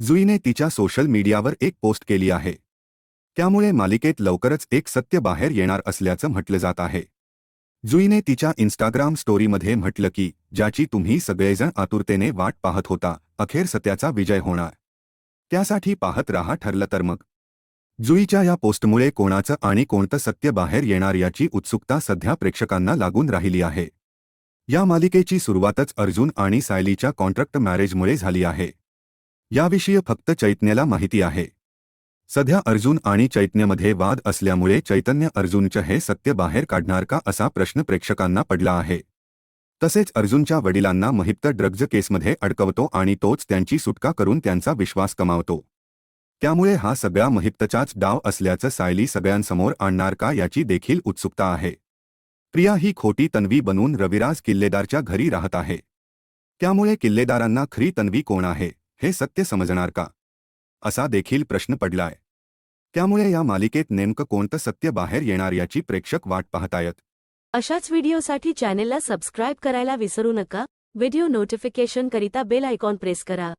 जुईने तिच्या सोशल मीडियावर एक पोस्ट केली आहे. त्यामुळे मालिकेत लवकरच एक सत्य बाहेर येणार असल्याचं म्हटलं जात आहे. जुईने तिच्या इन्स्टाग्राम स्टोरीमध्ये म्हटलं की ज्याची तुम्ही सगळेजण आतुरतेने वाट पाहत होता अखेर सत्याचा विजय होणार. त्यासाठी पाहत राहा ठरलं तर मग. जुईच्या या पोस्टमुळे कोणाचं आणि कोणतं सत्य बाहेर येणार याची उत्सुकता सध्या प्रेक्षकांना लागून राहिली आहे. या मालिकेची सुरुवातच अर्जुन आणि सायलीच्या कॉन्ट्रॅक्ट मॅरेजमुळे झाली आहे. याविषयी फक्त चैतन्याला माहिती आहे. सध्या अर्जुन आणि चैतन्यमध्ये वाद असल्यामुळे चैतन्य अर्जुनचं हे सत्य बाहेर काढणार का असा प्रश्न प्रेक्षकांना पडला आहे. तसेच अर्जुनच्या वडिलांना महिप्त ड्रग्ज केसमध्ये अडकवतो आणि तोच त्यांची सुटका करून त्यांचा विश्वास कमावतो. त्यामुळे हा सगळा महिप्तचाच डाव असल्याचं सायली सगळ्यांसमोर आणणार का याची देखील उत्सुकता आहे. प्रिया ही खोटी तन्वी बनून रविराज किल्लेदारच्या घरी राहत आहे. त्यामुळे किल्लेदारांना खरी तन्वी कोण आहे? हे सत्य समजणार का? असा देखील प्रश्न पडलाय. त्यामुळे या मालिकेत नेमकं कोणतं सत्य बाहेर येणार याची प्रेक्षक वाट पाहतायत. अशाच व्हिडिओसाठी चॅनेलला सबस्क्राईब करायला विसरू नका. व्हिडिओ नोटिफिकेशन करिता बेल आयकॉन प्रेस करा.